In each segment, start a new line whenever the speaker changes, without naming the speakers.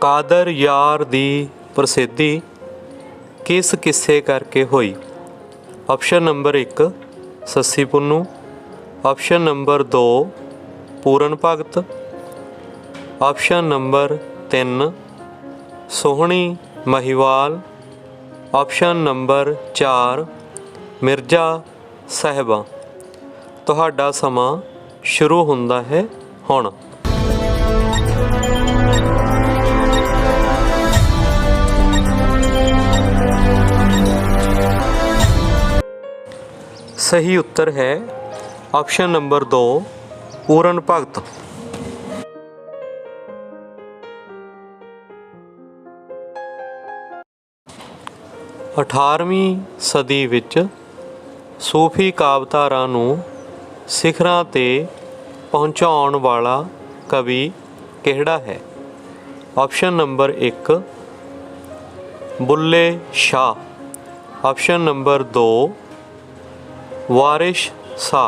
ਕਾਦਰ ਯਾਰ ਦੀ ਪ੍ਰਸਿੱਧੀ ਕਿਸ ਕਿੱਸੇ ਕਰਕੇ ਹੋਈ? Option number 1 Sassi Punnu. Option number 2 Puran Bhagat. Option number 3 Sohni Mahiwal. Option number 4 Mirza Sahiba. ਤੁਹਾਡਾ ਸਮਾਂ ਸ਼ੁਰੂ ਹੁੰਦਾ ਹੈ ਹੁਣ। ਸਹੀ ਉੱਤਰ ਹੈ ਆਪਸ਼ਨ ਨੰਬਰ 2 ਪੂਰਨ ਭਗਤ। ਅਠਾਰਵੀਂ ਸਦੀ ਵਿੱਚ ਸੂਫੀ ਕਾਵਤਾਰਾ ਨੂੰ ਸਿਖਰਾਂ ਤੇ ਪਹੁੰਚਾਉਣ ਵਾਲਾ ਕਵੀ ਕਿਹੜਾ ਹੈ? Option number 1 Bulleh Shah. Option number 2 Waris Shah.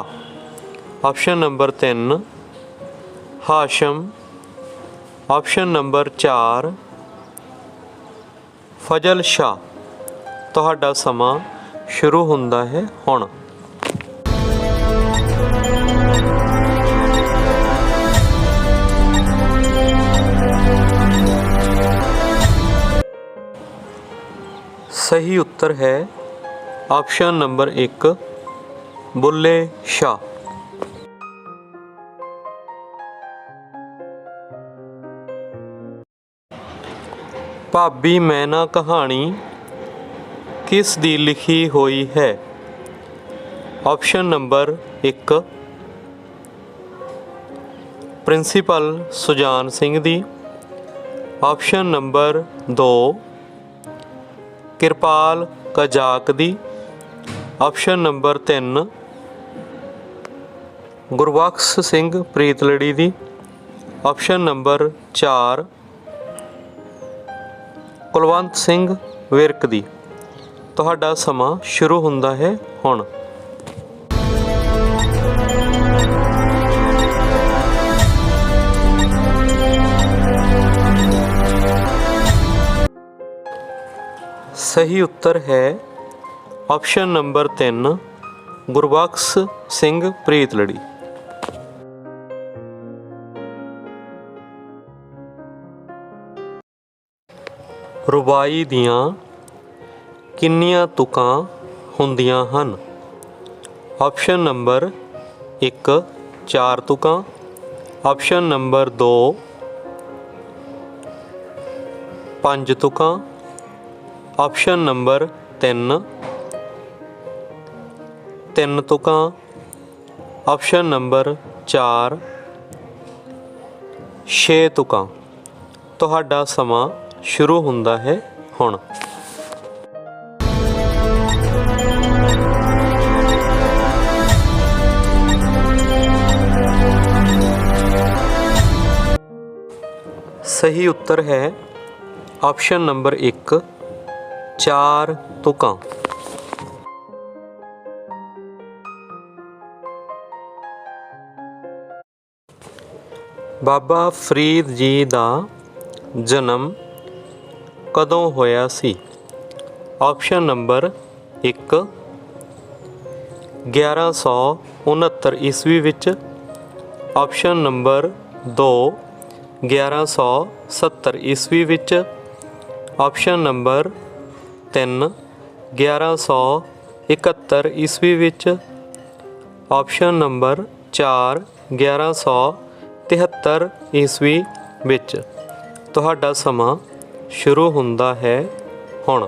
Option number 3 Hashim. Option number 4 Fazal Shah. ਤੁਹਾਡਾ ਸਮਾਂ ਸ਼ੁਰੂ ਹੁੰਦਾ ਹੈ ਹੁਣ। ਸਹੀ ਉੱਤਰ ਹੈ। Option number 1 Bulleh Shah. ਭਾਬੀ ਮੈਂ ਨਾ ਕਹਾਣੀ ਕਿਸ ਦੀ ਲਿਖੀ ਹੋਈ ਹੈ? Option number 1 principal Sujan Singh ਦੀ। ਆਪਸ਼ਨ ਨੰਬਰ 2 ਕਿਰਪਾਲ ਕਜਾਕ ਦੀ। ਆਪਸ਼ਨ ਨੰਬਰ 3 ਗੁਰਬਖਸ਼ ਸਿੰਘ ਪ੍ਰੀਤਲੜੀ ਦੀ ਆਪਸ਼ਨ ਨੰਬਰ 4 ਕੁਲਵੰਤ ਸਿੰਘ ਵਿਰਕ ਦੀ। ਤੁਹਾਡਾ ਸਮਾਂ ਸ਼ੁਰੂ ਹੁੰਦਾ ਹੈ ਹੁਣ। ਸਹੀ ਉੱਤਰ ਹੈ ਆਪਸ਼ਨ ਨੰਬਰ 3 ਗੁਰਬਖਸ਼ ਸਿੰਘ ਪ੍ਰੀਤਲੜੀ। ਰੁਬਾਈ ਦੀਆਂ ਕਿੰਨੀਆਂ ਤੁਕਾਂ ਹੁੰਦੀਆਂ ਹਨ? ਆਪਸ਼ਨ ਨੰਬਰ 1 4 ਤੁਕਾਂ। ਆਪਸ਼ਨ ਨੰਬਰ 2 5 ਤੁਕਾਂ। ਆਪਸ਼ਨ ਨੰਬਰ 3 ਤਿੰਨ ਤੁਕਾਂ। ਆਪਸ਼ਨ ਨੰਬਰ 4 6 ਤੁਕਾਂ। ਤੁਹਾਡਾ ਸਮਾਂ ਸ਼ੁਰੂ ਹੁੰਦਾ ਹੈ ਹੁਣ। ਸਹੀ ਉੱਤਰ ਹੈ ਆਪਸ਼ਨ ਨੰਬਰ 1 ਚਾਰ ਤੁਕਾਂ। ਬਾਬਾ ਫਰੀਦ ਜੀ ਦਾ ਜਨਮ ਕਦੋਂ ਹੋਇਆ ਸੀ? ਆਪਸ਼ਨ ਨੰਬਰ 1 1169 ਈਸਵੀ ਵਿੱਚ। ਆਪਸ਼ਨ ਨੰਬਰ 2 1170 ਈਸਵੀ ਵਿੱਚ। ਆਪਸ਼ਨ ਨੰਬਰ 3 1171 ਈਸਵੀ ਵਿੱਚ। ਆਪਸ਼ਨ ਨੰਬਰ 4 1173 ਈਸਵੀ ਵਿੱਚ। ਤੁਹਾਡਾ ਸਮਾਂ ਸ਼ੁਰੂ ਹੁੰਦਾ ਹੈ ਹੁਣ।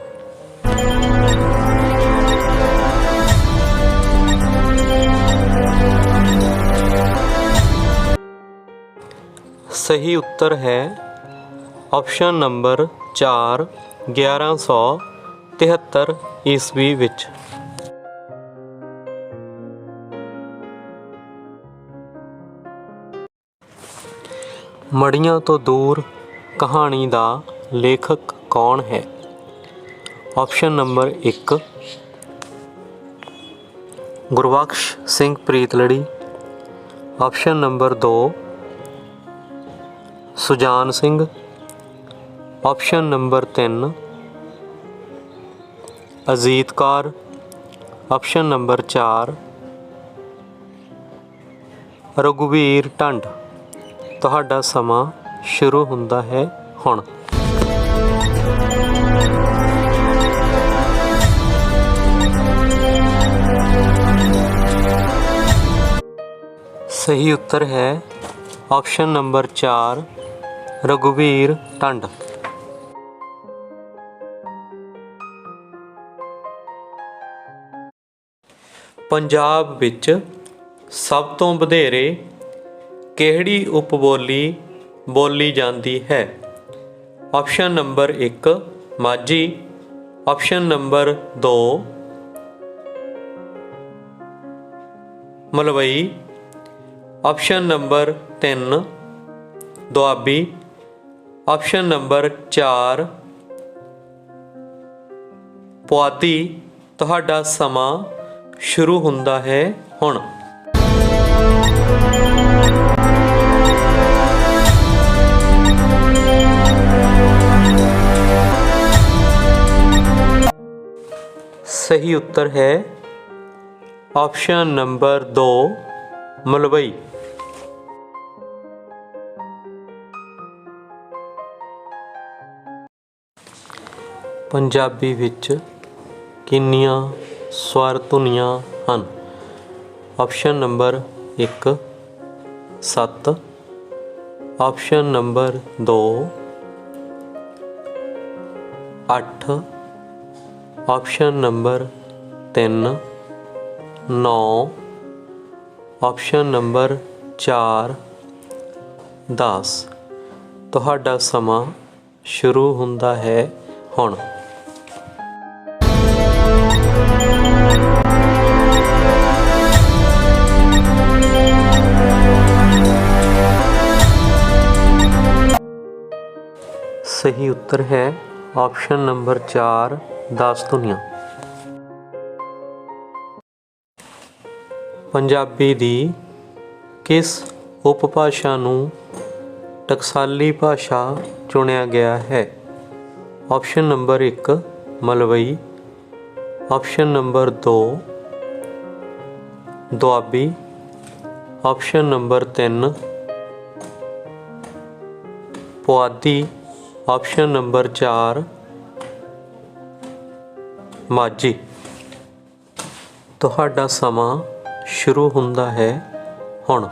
ਸਹੀ ਉੱਤਰ ਹੈ ਆਪਸ਼ਨ ਨੰਬਰ 4 1173 ਈਸਵੀ ਵਿੱਚ। ਮੜੀਆਂ ਤੋਂ ਦੂਰ ਕਹਾਣੀ ਦਾ ਲੇਖਕ ਕੌਣ ਹੈ? Option number 1 Gurbakhsh Singh Preetlari. Option number 2 Sujan Singh. Option number 3 Ajit Kaur. Option number 4 ਰਘੁਵੀਰ ਟੰਡ ਤੁਹਾਡਾ ਸਮਾਂ ਸ਼ੁਰੂ ਹੁੰਦਾ ਹੈ ਹੁਣ। ਸਹੀ ਉੱਤਰ ਹੈ ਆਪਸ਼ਨ ਨੰਬਰ 4 ਰਘੁਵੀਰ ਟੰਡ। ਪੰਜਾਬ ਵਿੱਚ ਸਭ ਤੋਂ ਵਧੇਰੇ ਕਿਹੜੀ ਉਪਬੋਲੀ ਬੋਲੀ ਜਾਂਦੀ ਹੈ? Option number 1 Majhi. Option number 2 Malwai. Option number 3 Doabi. Option number 4 Puadhi ਤੁਹਾਡਾ ਸਮਾਂ ਸ਼ੁਰੂ ਹੁੰਦਾ ਹੈ ਹੁਣ। ਸਹੀ ਉੱਤਰ ਹੈ। Option number 2 Malwai. ਪੰਜਾਬੀ ਵਿੱਚ ਕਿੰਨੀਆਂ ਸਵਰ ਧੁਨੀਆਂ ਹਨ? Option number 1 7 option number 2 8 option number 3 9 option number 4 10 ਤੁਹਾਡਾ ਸਮਾਂ ਸ਼ੁਰੂ ਹੁੰਦਾ ਹੈ ਹੁਣ। ਸਹੀ ਉੱਤਰ ਹੈ ਆਪਸ਼ਨ ਨੰਬਰ 4 10 ਧੁਨੀਆਂ। ਪੰਜਾਬੀ ਦੀ ਕਿਸ ਉਪਭਾਸ਼ਾ ਨੂੰ ਟਕਸਾਲੀ ਭਾਸ਼ਾ ਚੁਣਿਆ ਗਿਆ ਹੈ? Option number 1 Malwai. Option number 2 Doabi. Option number 3 Puadhi. Option number 4 Majhi. ਤੁਹਾਡਾ ਸਮਾਂ ਸ਼ੁਰੂ ਹੁੰਦਾ ਹੈ ਹੁਣ।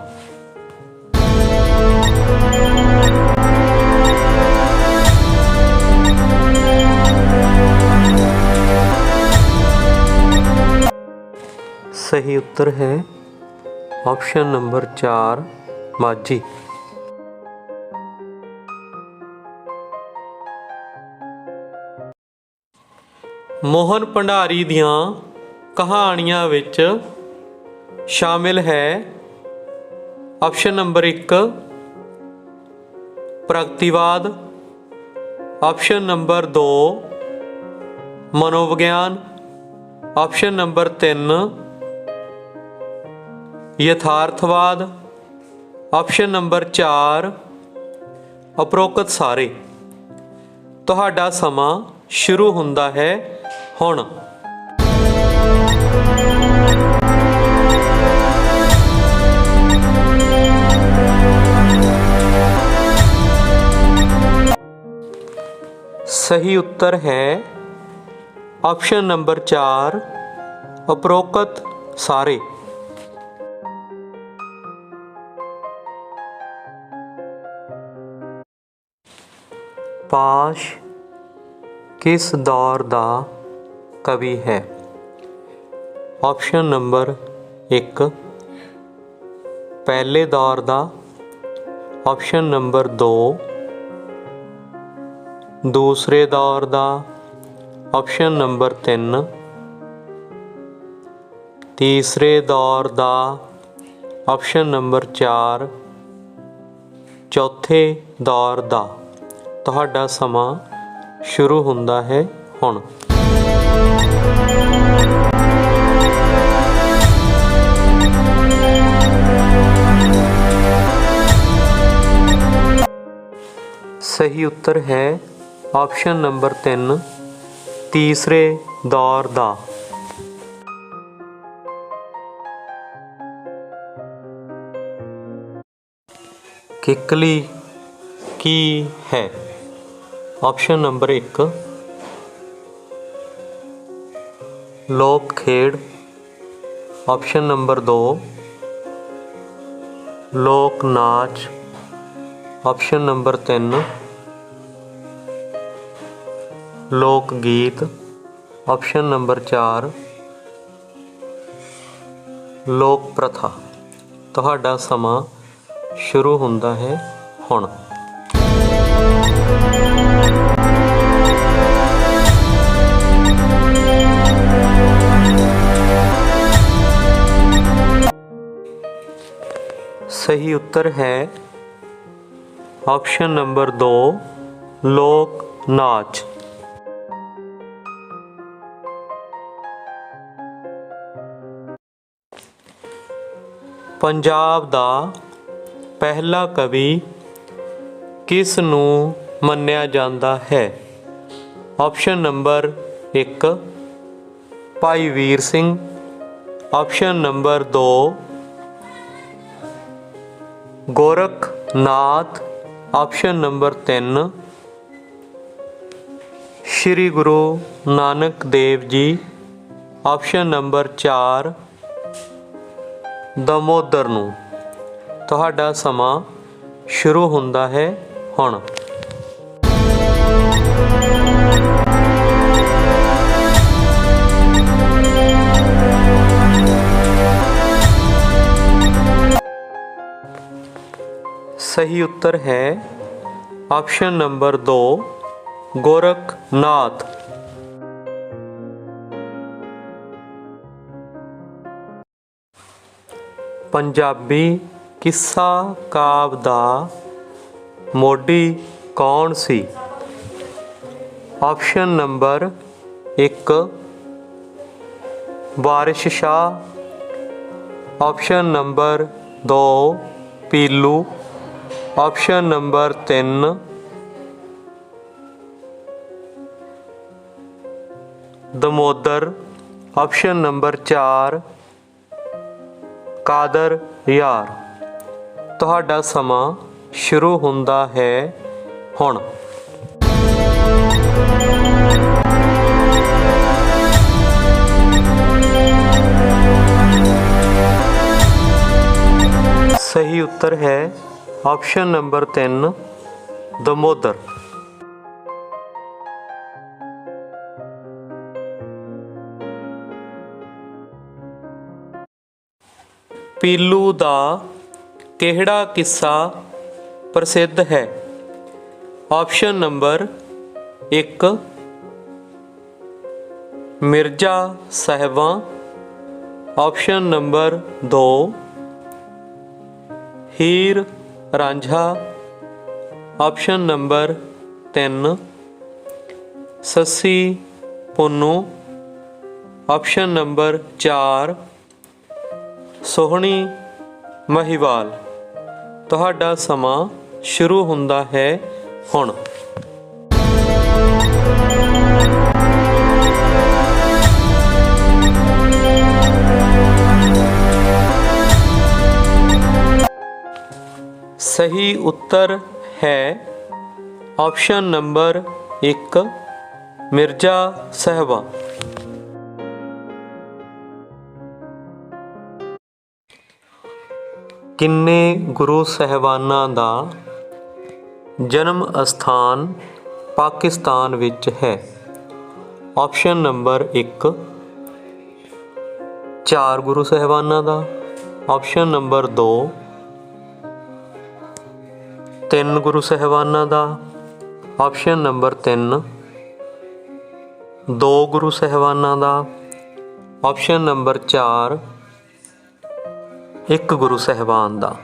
ਸਹੀ ਉੱਤਰ ਹੈ। Option number 4 Majhi. Mohan Bhandari ਦੀਆਂ ਕਹਾਣੀਆਂ ਵਿੱਚ ਸ਼ਾਮਿਲ ਹੈ। ਆਪਸ਼ਨ ਨੰਬਰ 1 ਪ੍ਰਗਤੀਵਾਦ। ਆਪਸ਼ਨ ਨੰਬਰ 2 ਮਨੋਵਿਗਿਆਨ। ਆਪਸ਼ਨ ਨੰਬਰ 3 ਯਥਾਰਥਵਾਦ। ਆਪਸ਼ਨ ਨੰਬਰ 4 ਅਪਰੋਕਤ ਸਾਰੇ। ਤੁਹਾਡਾ ਸਮਾਂ ਸ਼ੁਰੂ ਹੁੰਦਾ ਹੈ। ਹੁਣ। ਸਹੀ ਉੱਤਰ ਹੈ ਆਪਸ਼ਨ ਨੰਬਰ 4 ਉਪਰੋਕਤ ਸਾਰੇ। ਪਾਸ਼ ਕਿਸ ਦੌਰ ਦਾ ਕਵੀ ਹੈ। ਆਪਸ਼ਨ ਨੰਬਰ 1 ਪਹਿਲੇ ਦੌਰ ਦਾ। ਆਪਸ਼ਨ ਨੰਬਰ 2 ਦੂਸਰੇ ਦੌਰ ਦਾ। ਆਪਸ਼ਨ ਨੰਬਰ 3 ਤੀਸਰੇ ਦੌਰ ਦਾ। ਆਪਸ਼ਨ ਨੰਬਰ 4 ਚੌਥੇ ਦੌਰ ਦਾ। ਤੁਹਾਡਾ ਸਮਾਂ ਸ਼ੁਰੂ ਹੁੰਦਾ ਹੈ ਹੁਣ। ਸਹੀ ਉੱਤਰ ਹੈ ਆਪਸ਼ਨ ਨੰਬਰ 3 ਤੀਸਰੇ ਦੌਰ ਦਾ ਕਿੱਕਲੀ ਕੀ ਹੈ ਆਪਸ਼ਨ ਨੰਬਰ 1 ਲੋਕ ਖੇਡ ਆਪਸ਼ਨ ਨੰਬਰ 2 ਲੋਕ ਨਾਚ ਆਪਸ਼ਨ ਨੰਬਰ 3 ਲੋਕ ਗੀਤ ਆਪਸ਼ਨ ਨੰਬਰ 4 ਲੋਕ ਪ੍ਰਥਾ ਤੁਹਾਡਾ ਸਮਾਂ ਸ਼ੁਰੂ ਹੁੰਦਾ ਹੈ ਹੁਣ। ਸਹੀ ਉੱਤਰ ਹੈ। ਆਪਸ਼ਨ ਨੰਬਰ 2 ਲੋਕ ਨਾਚ। ਪੰਜਾਬ ਦਾ ਪਹਿਲਾ ਕਵੀ ਕਿਸ ਨੂੰ ਮੰਨਿਆ ਜਾਂਦਾ ਹੈ? Option number 1 Bhai Vir Singh. Option number 2 Gorakhnath. Option number 3 Shri Guru Nanak Dev ji. Option number 4 Damodar ਨੂੰ। ਤੁਹਾਡਾ ਸਮਾਂ ਸ਼ੁਰੂ ਹੁੰਦਾ ਹੈ ਹੁਣ। ਸਹੀ ਉੱਤਰ ਹੈ ਆਪਸ਼ਨ ਨੰਬਰ 2 ਗੋਰਖਨਾਥ। ਪੰਜਾਬੀ ਕਿੱਸਾ ਕਾਵ ਦਾ ਮੋਢੀ ਕੌਣ ਸੀ? Option number 1 Waris Shah. Option number 2 Pilu. Option number 3 Damodar. Option number 4 Qadir Yar. ਤੁਹਾਡਾ ਸਮਾਂ ਸ਼ੁਰੂ ਹੁੰਦਾ ਹੈ ਹੁਣ। ਸਹੀ ਉੱਤਰ ਹੈ ਆਪਸ਼ਨ ਨੰਬਰ 3 ਦਮੋਦਰ। ਪੀਲੂ ਦਾ ਕਿਹੜਾ ਕਿੱਸਾ ਪ੍ਰਸਿੱਧ ਹੈ? Option number 1 Mirza Sahiban. Option number 2 Heer Ranjha. Option number 3 Sassi Punnu. Option number 4 Sohni Mahiwal, ਤੁਹਾਡਾ ਸਮਾਂ ਸ਼ੁਰੂ ਹੁੰਦਾ ਹੈ ਹੁਣ। ਸਹੀ ਉੱਤਰ ਹੈ ਆਪਸ਼ਨ ਨੰਬਰ 1 ਮਿਰਜ਼ਾ ਸਾਹਿਬਾ। ਕਿੰਨੇ ਗੁਰੂ ਸਹਿਬਾਨਾਂ ਦਾ ਜਨਮ ਅਸਥਾਨ ਪਾਕਿਸਤਾਨ ਵਿੱਚ ਹੈ? ਆਪਸ਼ਨ ਨੰਬਰ 1 ਚਾਰ ਗੁਰੂ ਸਹਿਬਾਨਾਂ ਦਾ। ਆਪਸ਼ਨ ਨੰਬਰ 2 ਤਿੰਨ ਗੁਰੂ ਸਹਿਬਾਨਾਂ ਦਾ। ਆਪਸ਼ਨ ਨੰਬਰ 3 ਦੋ ਗੁਰੂ ਸਹਿਬਾਨਾਂ ਦਾ। ਆਪਸ਼ਨ ਨੰਬਰ 4 ਇੱਕ ਗੁਰੂ ਸਹਿਬਾਨ ਦਾ।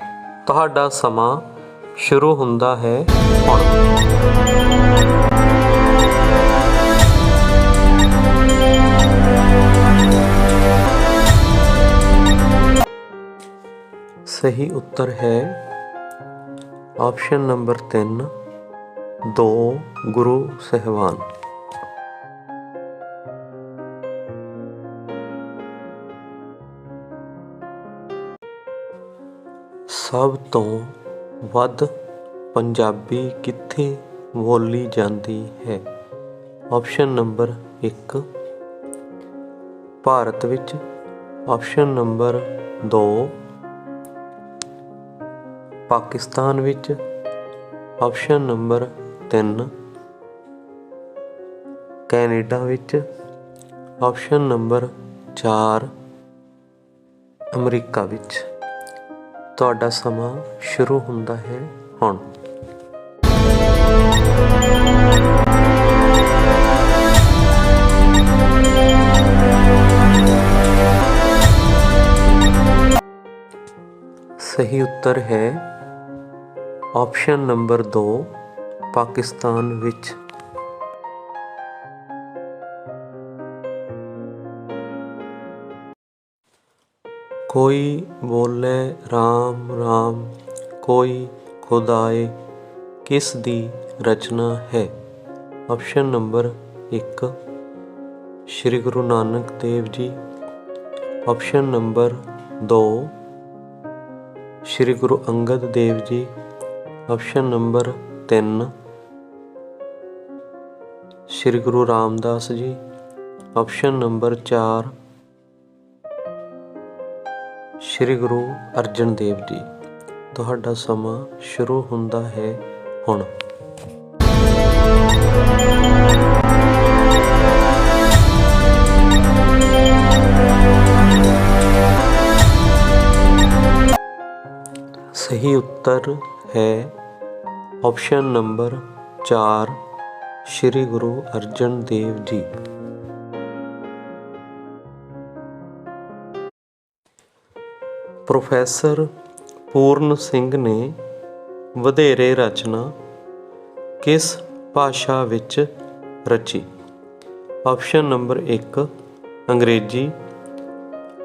ਤੁਹਾਡਾ ਸਮਾਂ ਸ਼ੁਰੂ ਹੁੰਦਾ ਹੈ ਹੁਣ। ਸਹੀ ਉੱਤਰ ਹੈ। ਆਪਸ਼ਨ ਨੰਬਰ 3 ਦੋ ਗੁਰੂ ਸਹਿਬਾਨ। ਸਭ ਤੋਂ ਵੱਧ ਪੰਜਾਬੀ ਕਿੱਥੇ ਬੋਲੀ ਜਾਂਦੀ ਹੈ? ਆਪਸ਼ਨ ਨੰਬਰ ਇੱਕ। ਭਾਰਤ ਵਿੱਚ ਆਪਸ਼ਨ ਨੰਬਰ ਦੋ। ਪਾਕਿਸਤਾਨ ਵਿੱਚ ਆਪਸ਼ਨ ਨੰਬਰ 3 ਕੈਨੇਡਾ ਵਿੱਚ ਆਪਸ਼ਨ ਨੰਬਰ 4 ਅਮਰੀਕਾ ਵਿੱਚ। ਤੁਹਾਡਾ ਸਮਾਂ ਸ਼ੁਰੂ ਹੁੰਦਾ ਹੈ ਹੁਣ। ਸਹੀ ਉੱਤਰ ਹੈ। ਆਪਸ਼ਨ ਨੰਬਰ 2 ਪਾਕਿਸਤਾਨ ਵਿੱਚ ਕੋਈ ਬੋਲੇ RAM RAM ਕੋਈ ਖੁਦਾਏ, ਕਿਸ ਦੀ ਰਚਨਾ ਹੈ? Option number 1 Shri Guru Nanak Dev ji. Option number 2 Shri Guru Angad Dev ji. Option number 3 Shri Guru Ramdas ji. Option number 4 Shri Guru Arjan Dev ji, ਤੁਹਾਡਾ ਸਮਾਂ ਸ਼ੁਰੂ ਹੁੰਦਾ ਹੈ ਹੁਣ। ਸਹੀ ਉੱਤਰ ਹੈ option number 4 Shri Guru Arjan Dev ji. Professor Puran Singh ਨੇ ਵਧੇਰੇ ਰਚਨਾ ਕਿਸ ਭਾਸ਼ਾ ਵਿੱਚ ਰਚੀ? Option number 1 Angrezi.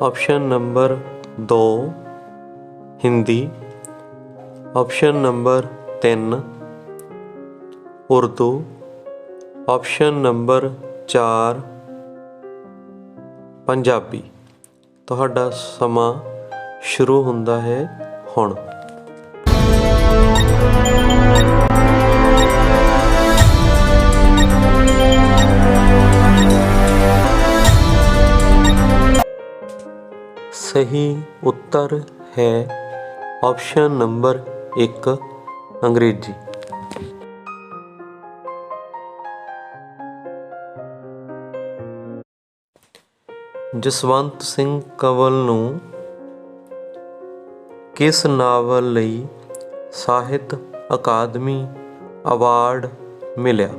Option number 2 Hindi. Option number 3 Urdu. Option number 4 Punjabi. ਤੁਹਾਡਾ ਸਮਾਂ ਸ਼ੁਰੂ ਹੁੰਦਾ ਹੈ ਹੁਣ। ਸਹੀ ਉੱਤਰ ਹੈ ਆਪਸ਼ਨ ਨੰਬਰ 1 ਅੰਗਰੇਜ਼ੀ। ਜਸਵੰਤ ਸਿੰਘ ਕੰਵਲ ਨੂੰ ਕਿਸ ਨਾਵਲ ਲਈ ਸਾਹਿਤ ਅਕਾਦਮੀ ਅਵਾਰਡ ਮਿਲਿਆ?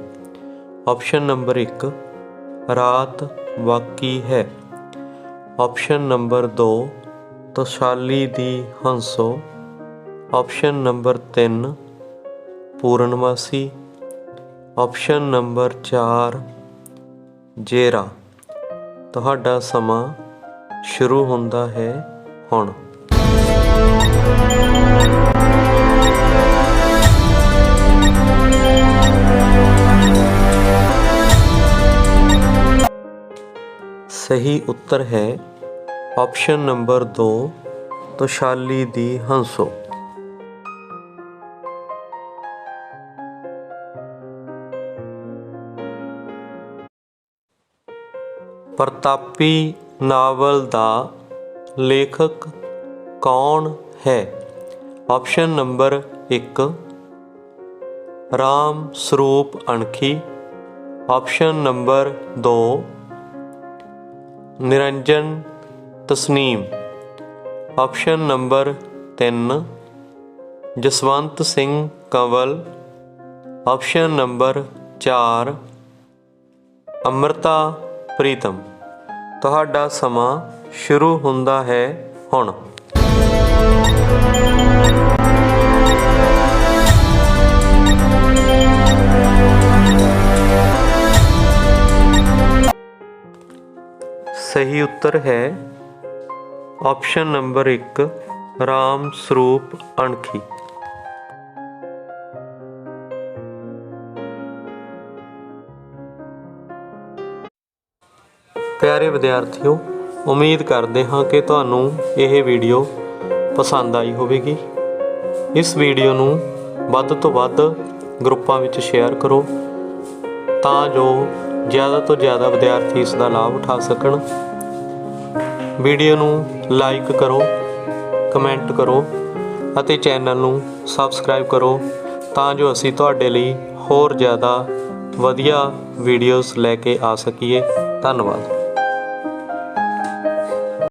Option number 1 Raat Baki Hai. Option number 2 Toshali Di Hanso. Option number 3 Puranmashi. Option number 4 Jera. ਤੁਹਾਡਾ ਸਮਾਂ ਸ਼ੁਰੂ ਹੁੰਦਾ ਹੈ ਹੁਣ। ਸਹੀ ਉੱਤਰ ਹੈ option number 2 Toshali Di Hanso. Pratapi novel ਦਾ ਲੇਖਕ ਕੌਣ ਹੈ? Option number 1 Ram Sarup Ankhi. Option number 2 Niranjan Tasneem. Option number 3 Jaswant Singh Kanwal. Option number 4 Amrita Pritam. ਤੁਹਾਡਾ ਸਮਾਂ ਸ਼ੁਰੂ ਹੁੰਦਾ ਹੈ ਹੁਣ। ਸਹੀ ਉੱਤਰ ਹੈ। ਆਪਸ਼ਨ ਨੰਬਰ 1 ਰਾਮ ਸਰੂਪ ਅਣਖੀ। ਪਿਆਰੇ ਵਿਦਿਆਰਥੀਓ, ਉਮੀਦ ਕਰਦੇ ਹਾਂ ਕਿ ਤੁਹਾਨੂੰ ਇਹ ਵੀਡੀਓ ਪਸੰਦ ਆਈ ਹੋਵੇਗੀ। ਇਸ ਵੀਡੀਓ ਨੂੰ ਵੱਧ ਤੋਂ ਵੱਧ ਗਰੁੱਪਾਂ ਵਿੱਚ ਸ਼ੇਅਰ ਕਰੋ ਤਾਂ ਜੋ ਜ਼ਿਆਦਾ ਤੋਂ ਜ਼ਿਆਦਾ ਵਿਦਿਆਰਥੀ ਇਸ ਦਾ ਲਾਭ ਉਠਾ ਸਕਣ। ਵੀਡੀਓ ਨੂੰ ਲਾਈਕ ਕਰੋ, ਕਮੈਂਟ ਕਰੋ ਅਤੇ ਚੈਨਲ ਨੂੰ ਸਬਸਕ੍ਰਾਈਬ ਕਰੋ ਤਾਂ ਜੋ ਅਸੀਂ ਤੁਹਾਡੇ ਲਈ ਹੋਰ ਜ਼ਿਆਦਾ ਵਧੀਆ ਵੀਡੀਓਜ਼ ਲੈ ਕੇ ਆ ਸਕੀਏ। ਧੰਨਵਾਦ।